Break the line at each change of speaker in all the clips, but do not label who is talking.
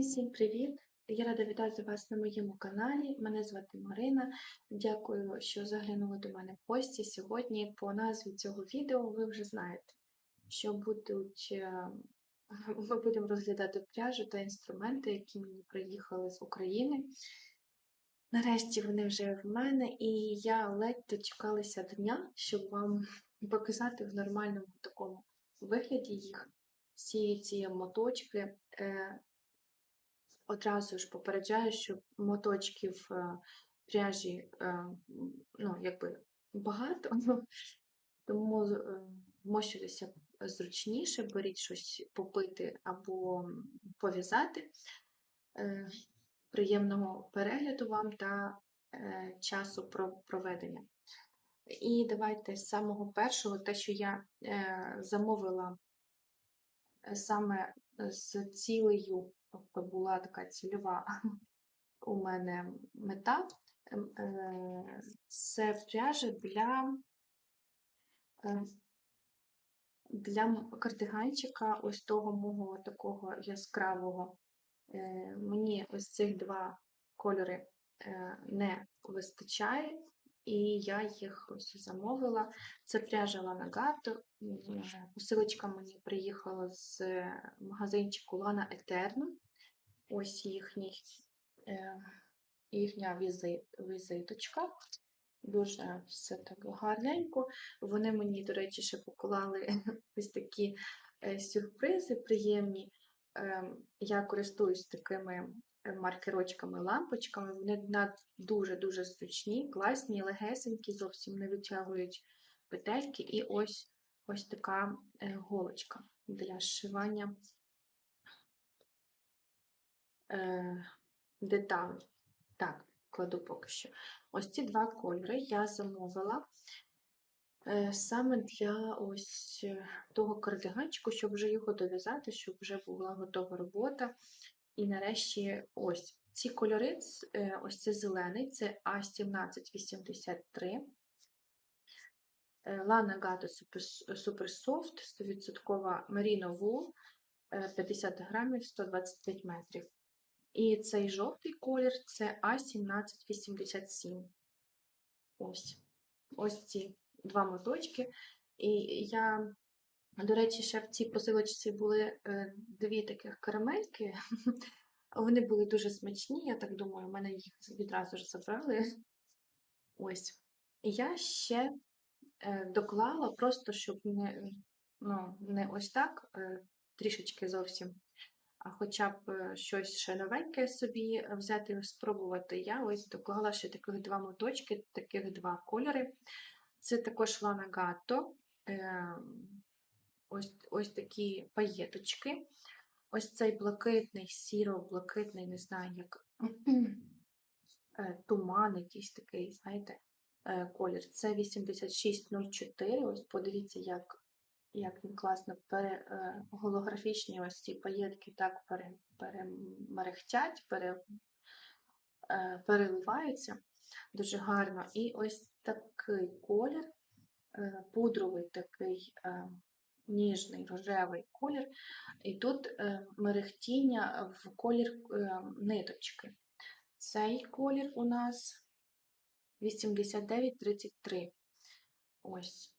Всім привіт! Я рада вітати вас на моєму каналі. Мене звати Марина. Дякую, що заглянули до мене в гості. Сьогодні по назві цього відео ви вже знаєте, що будуть, е, ми будемо розглядати пряжу та інструменти, які мені приїхали з України. Нарешті вони вже в мене, і я ледь дочекалася дня, щоб вам показати в нормальному такому вигляді їх. Всі ці моточки. Одразу ж попереджаю, що моточків е, пряжі е, ну, якби багато, тому е, вмощуйтеся зручніше, беріть щось попити або пов'язати. Приємного перегляду вам та часу проведення. І давайте з самого першого, те, що я замовила саме з цілею Тобто була така цільова у мене мета. Ем, е, це пряжа для е, для кардиганчика ось того мого такого яскравого. Е, мені ось цих два кольори не вистачає, і я їх ось замовила. Це пряжа Ланагато. Посилочка мені приїхала з магазинчику Лана Етерно. Ось їхній, їхня візиточка. Дуже все так гарненько. Вони мені, до речі, ще поклали ось такі е, сюрпризи приємні. Ем, я користуюсь такими маркерочками, лампочками. Вони дуже-дуже зручні, класні, легесенькі, зовсім не витягують петельки. І ось ось така голочка для зшивання е, деталі. Так, кладу поки що. Ось ці два кольори я замовила е, саме для ось е, того кардиганчику, щоб вже його дов'язати, щоб вже була готова робота. І нарешті ось ці кольори, е, ось це зелений, це А1783. Lana Gato Super Soft, 100% Merino Wool, 50 грамів, 125 метрів. І цей жовтий колір це А1787. Ось ось ці два моточки. І я, до речі, ще в цій посилочці були е, дві таких карамельки. Вони були дуже смачні, я так думаю, в мене їх відразу ж забрали. Ось. І я ще е, доклала, просто щоб не ну, не ось так, е, трішечки зовсім а хоча б щось ще новеньке собі взяти і спробувати, я ось доклала ще таких два моточки, таких два кольори. Це також Лана Гатто, ось ось такі паєточки. Ось цей блакитний, сіро-блакитний, не знаю, як е, туман, якийсь такий, знаєте, е, колір. Це 8604. Ось подивіться, як як він класно пере, е, голографічні ось ці паєтки так пере, перемерехтять, пере, переливаються дуже гарно. І ось такий колір, пудровий такий ніжний рожевий колір, і тут мерехтіння в колір ниточки. Цей колір у нас 8933. Ось.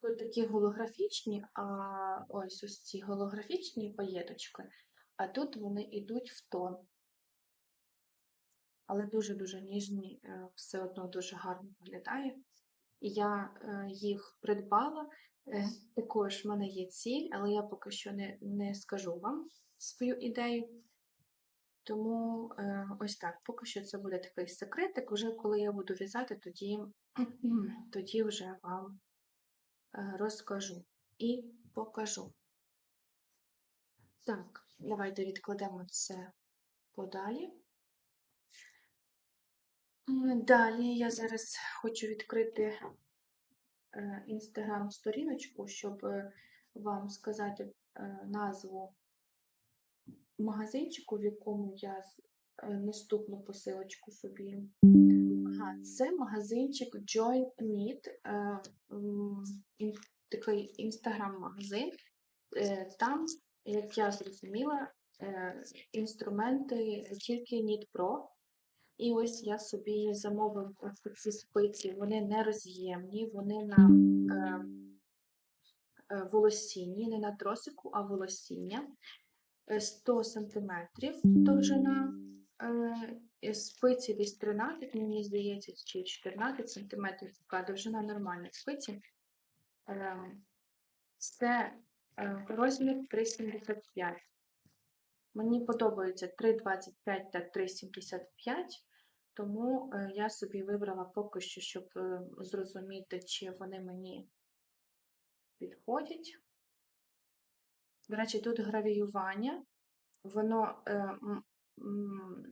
Тут такі голографічні, а ось ось ці голографічні паєточки, а тут вони йдуть в тон. Але дуже-дуже ніжні, е, все одно дуже гарно виглядає. Я е, їх придбала. Е, також в мене є ціль, але я поки що не не скажу вам свою ідею. Тому ось так, поки що це буде такий секретик. Вже коли я буду в'язати, тоді, тоді вже вам Е, розкажу і покажу. Так, давайте відкладемо це подалі. Далі я зараз хочу відкрити інстаграм-сторіночку, е, щоб е, вам сказати назву магазинчику, в якому я наступну посилочку собі. Ага, це магазинчик Join Meet, такий інстаграм-магазин. Е, Там, як я зрозуміла, е, інструменти тільки Knit Pro. І ось я собі замовив ось ці спиці, вони не роз'ємні, вони на е, е, волосінні, не на тросику, а волосіння. Е, 100 см довжина е, спиці десь 13, мені здається, чи 14 см, така довжина нормальної спиці. Е, Це е, розмір 3,75. Мені подобаються 3,25 та 3,75, тому е, я собі вибрала поки що, щоб е, зрозуміти, чи вони мені підходять. До речі, тут гравіювання, воно е,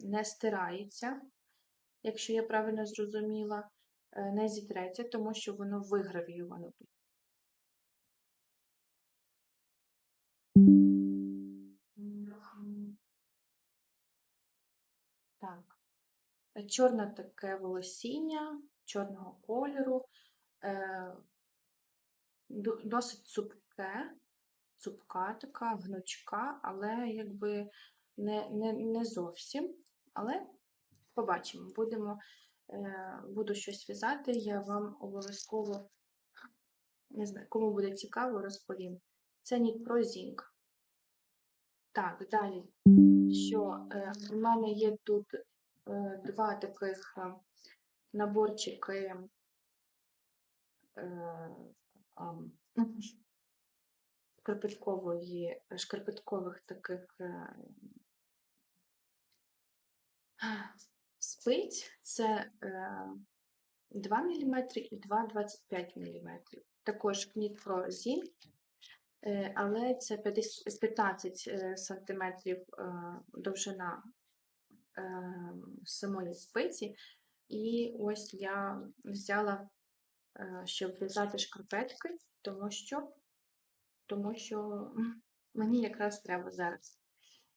не стирається, якщо я правильно зрозуміла, не зітреться, тому що воно вигравіювано Чорне таке волосіння, чорного кольору, е, досить цупке, цупка така, гнучка, але якби не, не, не зовсім. Але побачимо, будемо, е, буду щось в'язати, я вам обов'язково, не знаю, кому буде цікаво, розповім. Це Knit Pro Zinc. Так, далі. Що е, у мене є тут два таких е, наборчики е, шкарпеткової, шкарпеткових таких е, спиць. Це е, 2 мм і 2,25 мм. Також Pro Zinc, е, але це 50 15 см довжина е, самої спиці. І ось я взяла, е, щоб в'язати шкарпетки, тому що, тому що мені якраз треба зараз.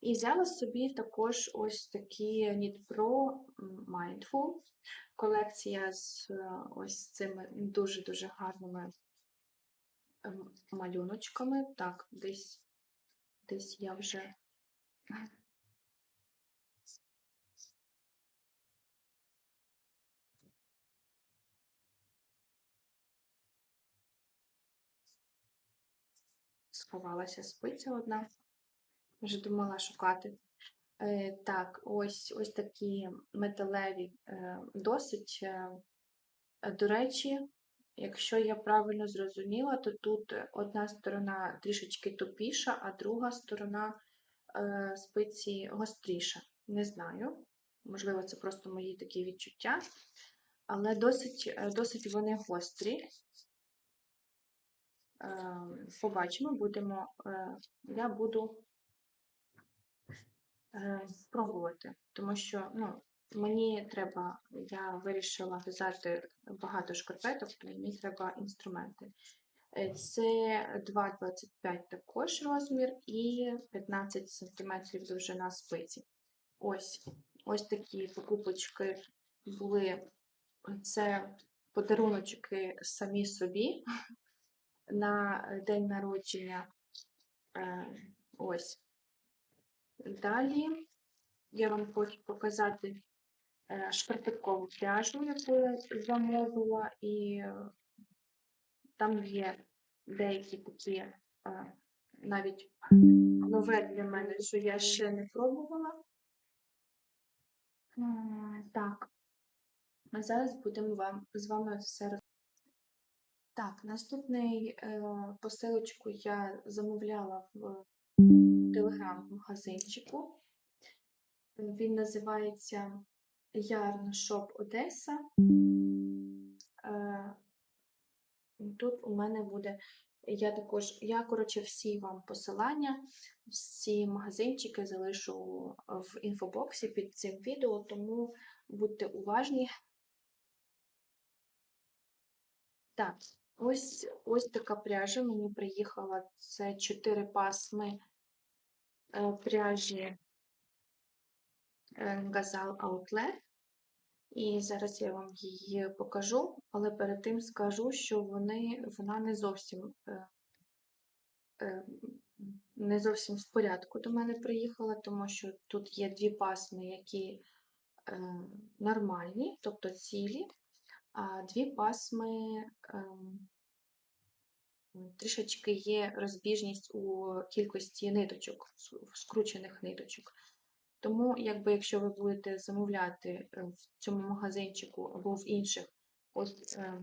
І взяла собі також ось такі Knit Pro Mindful. Колекція з е, ось цими дуже-дуже гарними малюночками. Так, десь, десь я вже сховалася спиця одна. Вже думала шукати. Е, Так, ось ось такі металеві, е, досить. е, До речі, якщо я правильно зрозуміла, то тут одна сторона трішечки тупіша, а друга сторона е, спиці гостріша. Не знаю. Можливо, це просто мої такі відчуття, але досить, е, досить вони гострі. Е, Побачимо, будемо. е, Я буду е, пробувати, тому що ну, мені треба, я вирішила в'язати багато шкарпеток, то мені треба інструменти. Е, Це 2,25 також розмір і 15 см довжина спиці. Ось ось такі покупочки були. Це подаруночки самі собі на день народження. Е, Ось. Далі я вам хочу показати е, шкарпеткову пряжу, яку я замовила, і е, там є деякі такі е, навіть нове для мене, що я ще не пробувала. Так, а зараз будемо вам з вами все роз... Так, наступний е, посилочку я замовляла в телеграм-магазинчику. Він називається Yarn Shop Одеса. Е, Тут у мене буде. Я також, я, коротше, всі вам посилання, всі магазинчики залишу в інфобоксі під цим відео, тому будьте уважні. Так, ось ось така пряжа мені приїхала. Це 4 пасми е, пряжі е, Gazal Outlet. І зараз я вам її покажу, але перед тим скажу, що вони, вона не зовсім е, е, не зовсім в порядку до мене приїхала, тому що тут є дві пасми, які е, нормальні, тобто цілі, дві пасми ем, трішечки є розбіжність у кількості ниточок, скручених ниточок. Тому, якби, якщо ви будете замовляти е, в цьому магазинчику або в інших ось, е,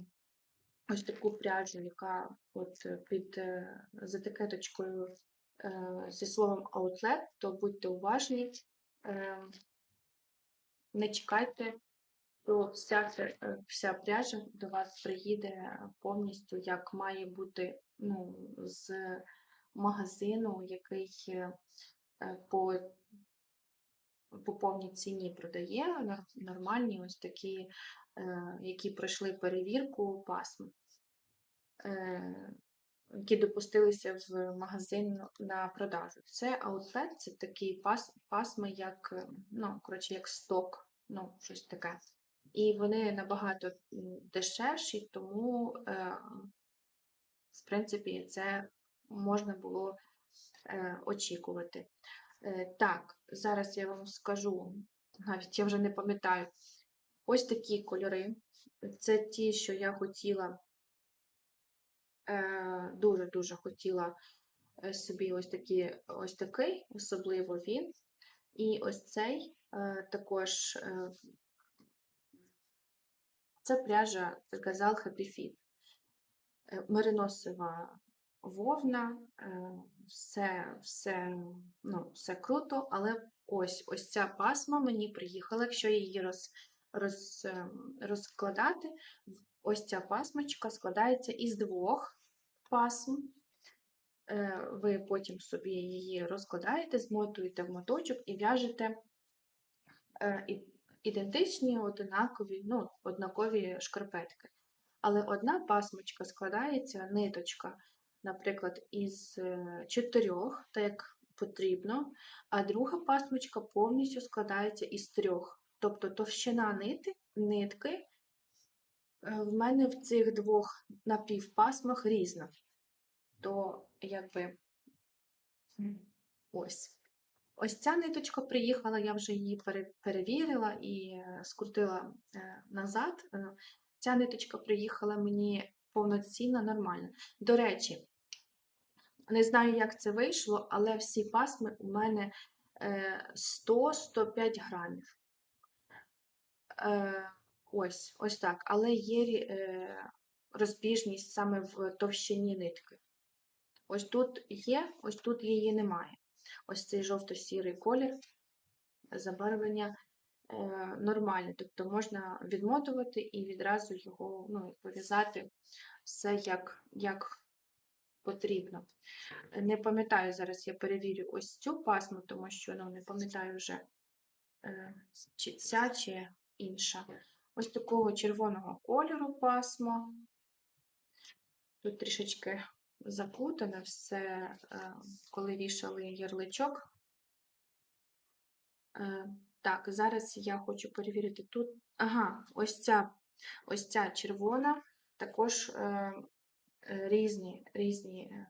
ось таку пряжу, яка от е, під е, з етикеточкою е, зі словом outlet, то будьте уважні, е, не чекайте, то вся, е, вся пряжа до вас приїде повністю, як має бути ну, з магазину, який е, е, по по повній ціні продає нор- нормальні ось такі, які пройшли перевірку пасм, е, які допустилися в магазин на продажу. Це аутлет, це такі пас, пасми, як, ну, коротше, як сток, ну, щось таке. І вони набагато дешевші, тому, е, в принципі, це можна було е, очікувати. Е, Так, зараз я вам скажу, навіть я вже не пам'ятаю. Ось такі кольори. Це ті, що я хотіла, дуже-дуже хотіла собі ось такі, ось такий, особливо він. І ось цей також це пряжа Happy Fit. Е, Мериносова вовна, е, все, все, ну, все круто, але ось ось ця пасма мені приїхала, якщо її роз, роз, е, розкладати, ось ця пасмочка складається із двох пасм. Ви потім собі її розкладаєте, змотуєте в моточок і в'яжете і- ідентичні, однакові, ну, однакові шкарпетки. Але одна пасмочка складається, ниточка, наприклад, із е, чотирьох, так як потрібно, а друга пасмочка повністю складається із трьох. Тобто товщина нити, нитки е, в мене в цих двох напівпасмах різна. То якби ось. Ось ця ниточка приїхала, я вже її перевірила і е, скрутила е, назад. Е, Ця ниточка приїхала мені повноцінно, нормально. До речі, не знаю, як це вийшло, але всі пасми у мене е, 100-105 грамів. Ось, ось так. Але є розбіжність саме в товщині нитки. Ось тут є, ось тут її немає. Ось цей жовто-сірий колір забарвлення е, нормальне. Тобто можна відмотувати і відразу його ну, пов'язати все як, як потрібно. Не пам'ятаю зараз, я перевірю ось цю пасму, тому що ну, не пам'ятаю вже, е, чи ця, чи інша. Ось такого червоного кольору пасмо. Тут трішечки заплутане все, е, коли вішали ярличок. Е, Так, зараз я хочу перевірити тут. Ага, ось ця, ось ця червона, також е, різні, різні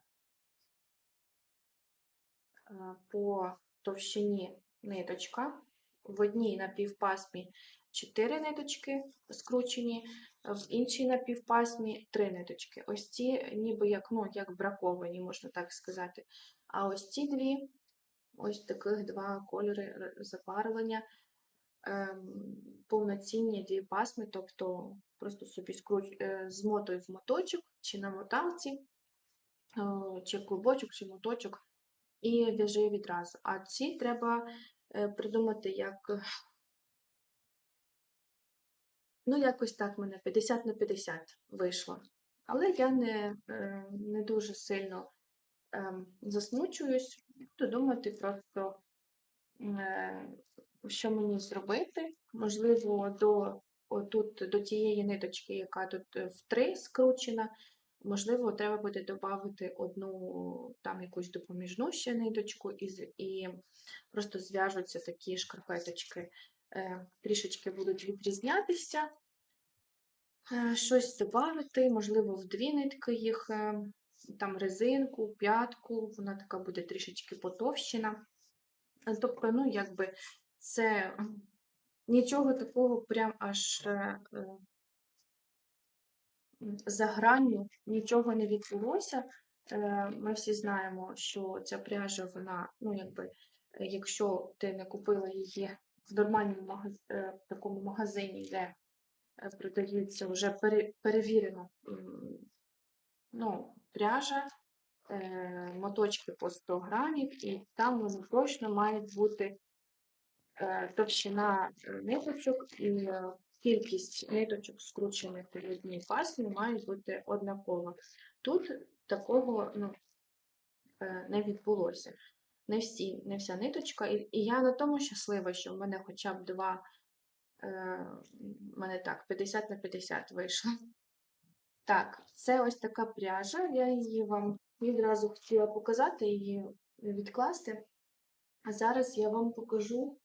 по товщині ниточка. В одній напівпасмі 4 ниточки скручені, в іншій напівпасмі 3 ниточки. Ось ці ніби як, ну, як браковані, можна так сказати. А ось ці дві, ось таких два кольори забарвлення, ем, повноцінні дві пасми, тобто просто собі скруч, е, змотуй в моточок чи на моталці, е, чи клубочок, чи моточок, і в'яжи відразу. А ці треба е, придумати як. Ну, якось так мене 50 на 50 вийшло. Але я не, е, не дуже сильно ем, засмучуюсь, буду думати просто, е, що мені зробити. Можливо, до, отут, до тієї ниточки, яка тут е, в три скручена, можливо, треба буде додати одну там якусь допоміжну ще ниточку і, і просто зв'яжуться такі шкарпеточки, трішечки будуть відрізнятися. Е, Щось додати, можливо, в дві нитки їх е, там резинку, п'ятку, вона така буде трішечки потовщена. Е, Тобто, ну, якби це нічого такого прям аж е, е, за гранню нічого не відбулося. Е, Ми всі знаємо, що ця пряжа, вона, ну, якби, е, якщо ти не купила її в нормальному магаз... е, в такому магазині, де е, продається вже пере- перевірена ну, пряжа, е, моточки по 100 грамів, і там вони точно мають бути товщина ниточок і кількість ниточок, скручених у одній пасмі, мають бути однакова. Тут такого ну, не відбулося. Не всі, не вся ниточка. І, і я на тому щаслива, що в мене хоча б два, е, в мене так, 50 на 50 вийшло. Так, це ось така пряжа. Я її вам відразу хотіла показати, її відкласти. А зараз я вам покажу.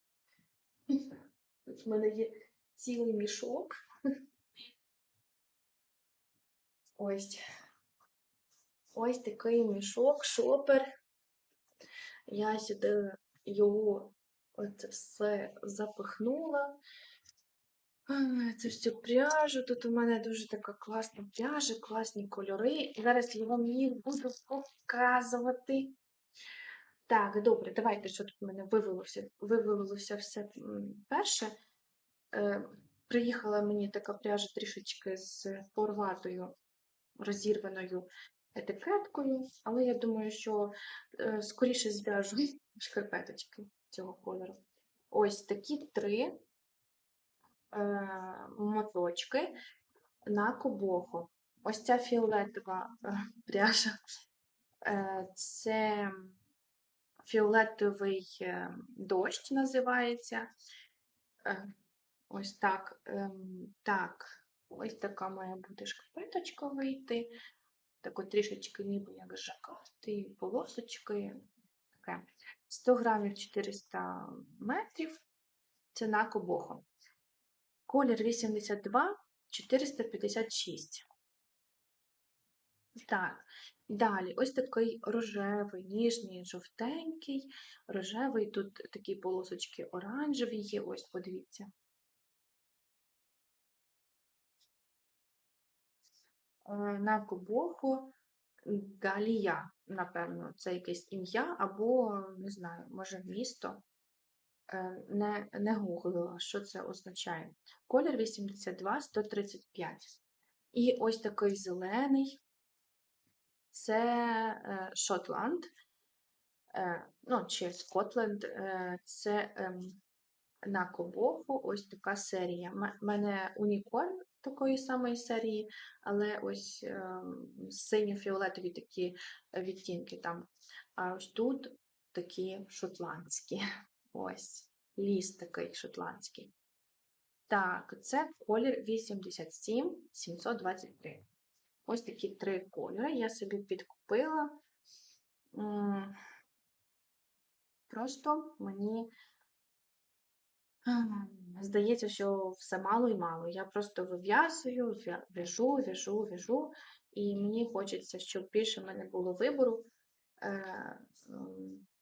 В мене є цілий мішок. Ось. Ось такий мішок, шопер. Я сюди його оце все запихнула. Це всю пряжу. Тут у мене дуже така класна пряжа, класні кольори. Зараз я вам їх буду показувати. Так, добре, давайте, що тут в мене вивелося, вивелося все перше. Е, приїхала мені така пряжа трішечки з порватою, розірваною етикеткою, але я думаю, що е, скоріше зв'яжу шкарпеточки цього кольору. Ось такі три е, моточки на кобоху. Ось ця фіолетова е, пряжа. Це фіолетовий дощ називається. Ось так. ем, Так, ось така має бути шкарпеточка вийти. Так от трішечки ніби як жакарди, полосочки. Таке. 100 грамів 400 метрів. Ціна кобоху. Колір 82, 456. Так, далі ось такий рожевий, ніжний, жовтенький, рожевий, тут такі полосочки оранжеві є, ось подивіться. Е, На кобоху Галія, напевно, це якесь ім'я або, не знаю, може місто. Е, Не, не гуглила, що це означає. Колір 82, 135. І ось такий зелений. Це е, Шотланд, ну, чи Скотленд, е, це ем, на Кобоху ось така серія. У мене унікорн такої самої серії, але ось ем, синьо-фіолетові такі відтінки там. А ось тут такі шотландські. Ось, ліс такий шотландський. Так, це колір 87 723. Ось такі три кольори я собі підкупила. Просто мені здається, що все мало і мало. Я просто вив'язую, в'яжу, в'яжу, в'яжу, і мені хочеться, щоб більше в мене було вибору е,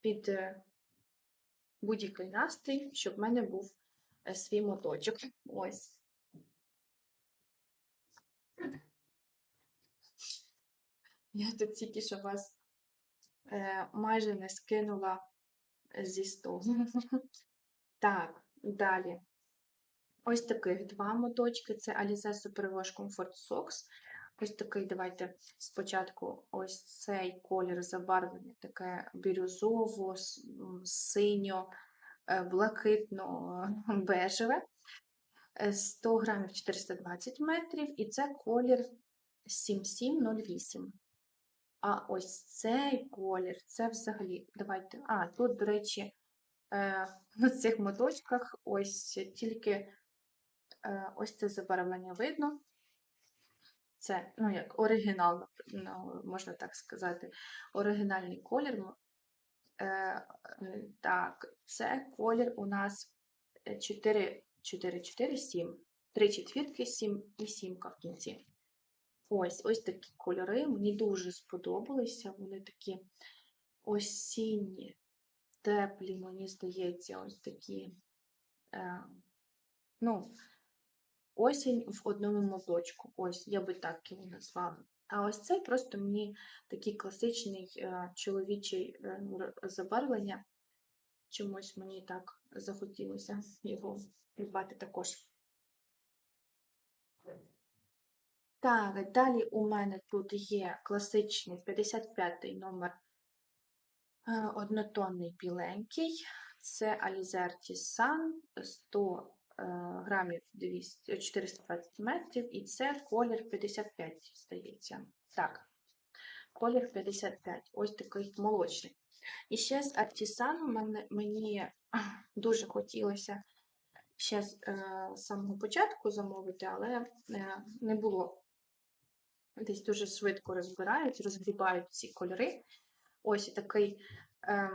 під е, будь-який настрій, щоб в мене був е, свій моточок. Ось. Я тут тільки що вас е, майже не скинула зі столу. Так, далі. Ось таких два моточки. Це Alize Superwash Comfort Socks. Ось такий, давайте спочатку ось цей колір забарвлення, таке бірюзово, синьо, е, блакитно бежеве. Е, 100 грамів 420 метрів, і це колір 7708. А ось цей колір, це взагалі, давайте, а, тут, до речі, е, на цих моточках ось тільки ось це забарвлення видно. Це, ну, як оригінал, ну, можна так сказати, оригінальний колір. Е, е, так, це колір у нас 4, 4, 4, 7. Три четвірки, 7 і сімка в кінці. Ось, ось такі кольори. Мені дуже сподобалися. Вони такі осінні, теплі, мені здається, ось такі. Е, ну, осінь в одному моточку. Ось, я би так його назвала. А ось цей просто мені такий класичний е, чоловічий е, забарвлення. Чомусь мені так захотілося його придбати також. Так, далі у мене тут є класичний 55-й номер е, однотонний біленький. Це Alizerti Sun 100 е, грамів 200, 420 метрів, і це колір 55, здається. Так, колір 55, ось такий молочний. І ще з мене, мені дуже хотілося ще з е, самого початку замовити, але е, не було. Десь дуже швидко розбирають, розгрібають ці кольори. Ось такий, е,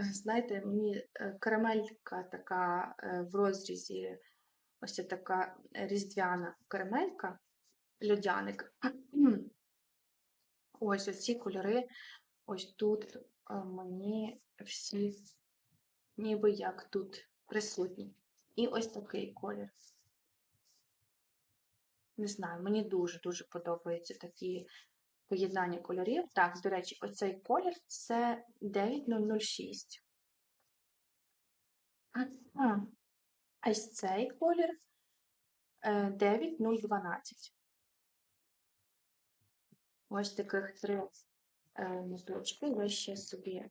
знаєте, мені е, карамелька така е, в розрізі, ось така різдвяна карамелька, льодяник. Ось оці кольори, ось тут е, мені всі ніби як тут присутні. І ось такий колір. Не знаю, мені дуже-дуже подобаються такі поєднання кольорів. Так, до речі, оцей колір це 9006. А ось цей колір е, 9012. Ось таких три е, моточки я ще собі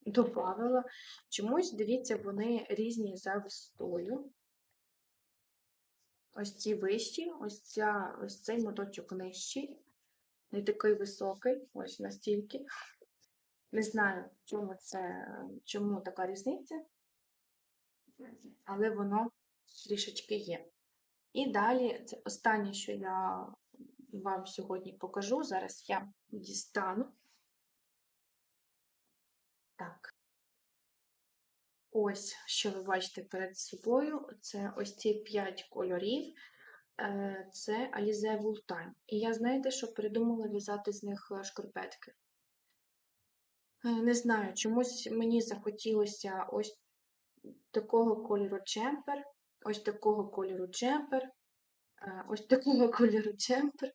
додавала. Чомусь, дивіться, вони різні за висотою. Ось ці вищі, ось, ця, ось цей моточок нижчий, не такий високий, ось настільки. Не знаю, чому це, чому така різниця, але воно трішечки є. І далі, це останнє, що я вам сьогодні покажу. Зараз я дістану. Так. Ось, що ви бачите перед собою, це ось ці 5 кольорів. Е, Це Alize Wooltime. І я, знаєте, що придумала в'язати з них е, шкарпетки. Е, Не знаю, чомусь мені захотілося ось такого кольору джемпер, ось такого кольору джемпер, е, ось такого кольору джемпер,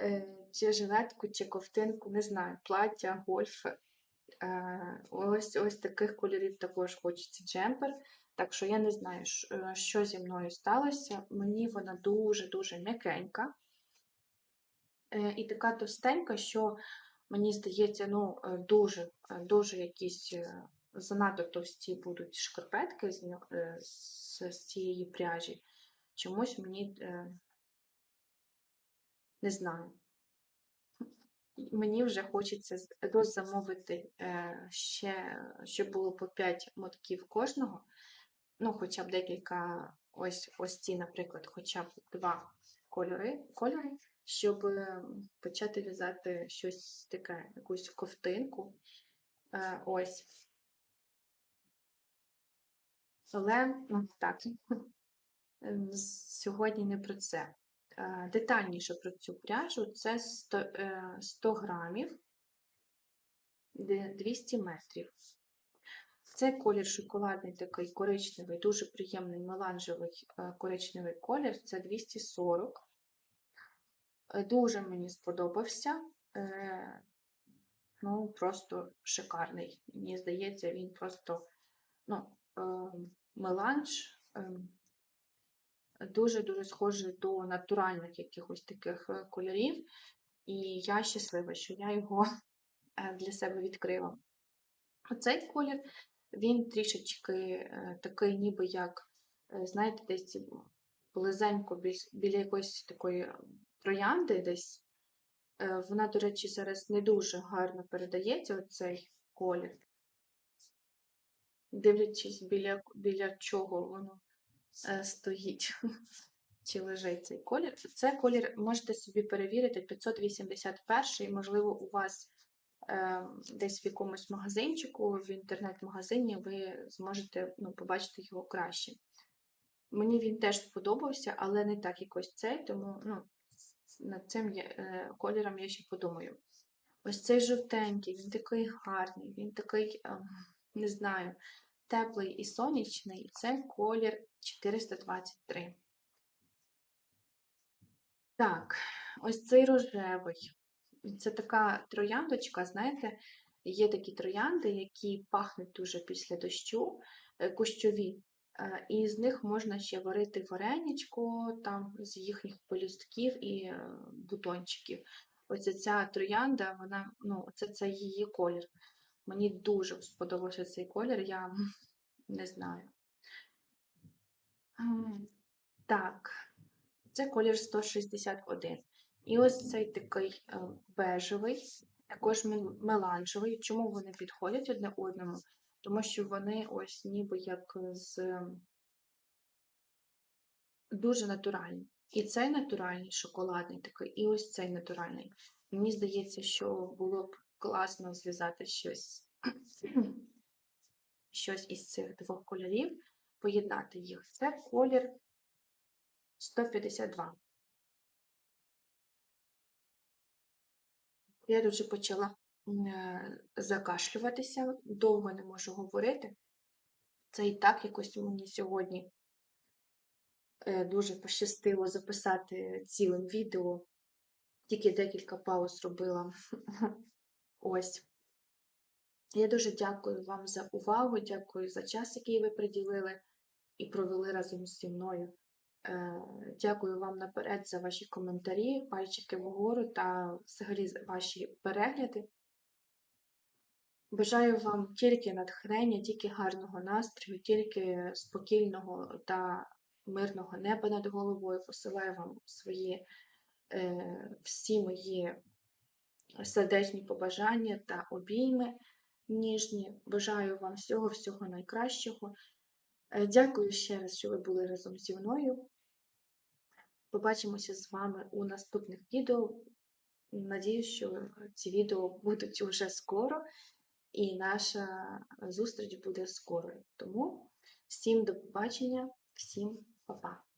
е, чи жилетку, чи ковтинку, не знаю, плаття, гольф. Ось ось таких кольорів також хочеться джемпер. Так що я не знаю, е, що зі мною сталося. Мені вона дуже-дуже м'якенька. Е, І така товстенька, що мені здається, ну, е, дуже, дуже якісь занадто товсті будуть шкарпетки з, з, з цієї пряжі. Чомусь мені не знаю. Мені вже хочеться дозамовити ще, щоб було по 5 мотків кожного. Ну, хоча б декілька, ось, ось ці, наприклад, хоча б два кольори, кольори, щоб е, почати в'язати щось таке, якусь ковтинку. Е, ось. Але, ну, так, ем, сьогодні не про це. Е, Детальніше про цю пряжу це 100, е, 100 грамів, де 200 метрів. Це колір шоколадний такий коричневий, дуже приємний меланжевий е, коричневий колір. Це 240. Е, Дуже мені сподобався. Е, Ну, просто шикарний. Мені здається, він просто ну, меланж дуже-дуже схожий до натуральних якихось таких кольорів. І я щаслива, що я його для себе відкрила. Оцей колір, він трішечки е, такий, ніби як, е, знаєте, десь близенько біля якоїсь такої троянди десь. Е, Вона, до речі, зараз не дуже гарно передається, оцей колір. Дивлячись, біля, біля чого воно стоїть чи лежить цей колір. Це колір можете собі перевірити 581, можливо, у вас десь в якомусь магазинчику, в інтернет-магазині ви зможете ну, побачити його краще. Мені він теж сподобався, але не так як ось цей, тому ну, над цим я- е, кольором я ще подумаю. Ось цей жовтенький, він такий гарний, він такий, ем, не знаю, теплий і сонячний. Це колір 423. Так, ось цей рожевий. Це така трояндочка, знаєте, є такі троянди, які пахнуть дуже після дощу, е, кущові, е, і з них можна ще варити вареничко, там з їхніх пелюстків і е, бутончиків. Ось ця троянда, вона, ну, це, це її колір. Мені дуже сподобався цей колір, я не знаю. Так, це колір 161. І ось цей такий е, бежевий, також меланжевий. Чому вони підходять одне одному? Тому що вони ось ніби як з дуже натуральні. І цей натуральний шоколадний такий, і ось цей натуральний. Мені здається, що було б класно зв'язати щось, щось із цих двох кольорів, поєднати їх. Це колір 152. Я дуже почала е, закашлюватися, довго не можу говорити. Це і так якось мені сьогодні е, дуже пощастило записати цілим відео. Тільки декілька пауз робила. Ось. Я дуже дякую вам за увагу, дякую за час, який ви приділили і провели разом зі мною. Е, Дякую вам наперед за ваші коментарі, пальчики вгору та взагалі за ваші перегляди. Бажаю вам тільки натхнення, тільки гарного настрою, тільки спокійного та мирного неба над головою. Посилаю вам свої е, всі мої сердечні побажання та обійми ніжні. Бажаю вам всього-всього найкращого. Е, Дякую ще раз, що ви були разом зі мною. Побачимося з вами у наступних відео. Надіюсь, що ці відео будуть уже скоро, і наша зустріч буде скорою. Тому всім до побачення, всім па-па.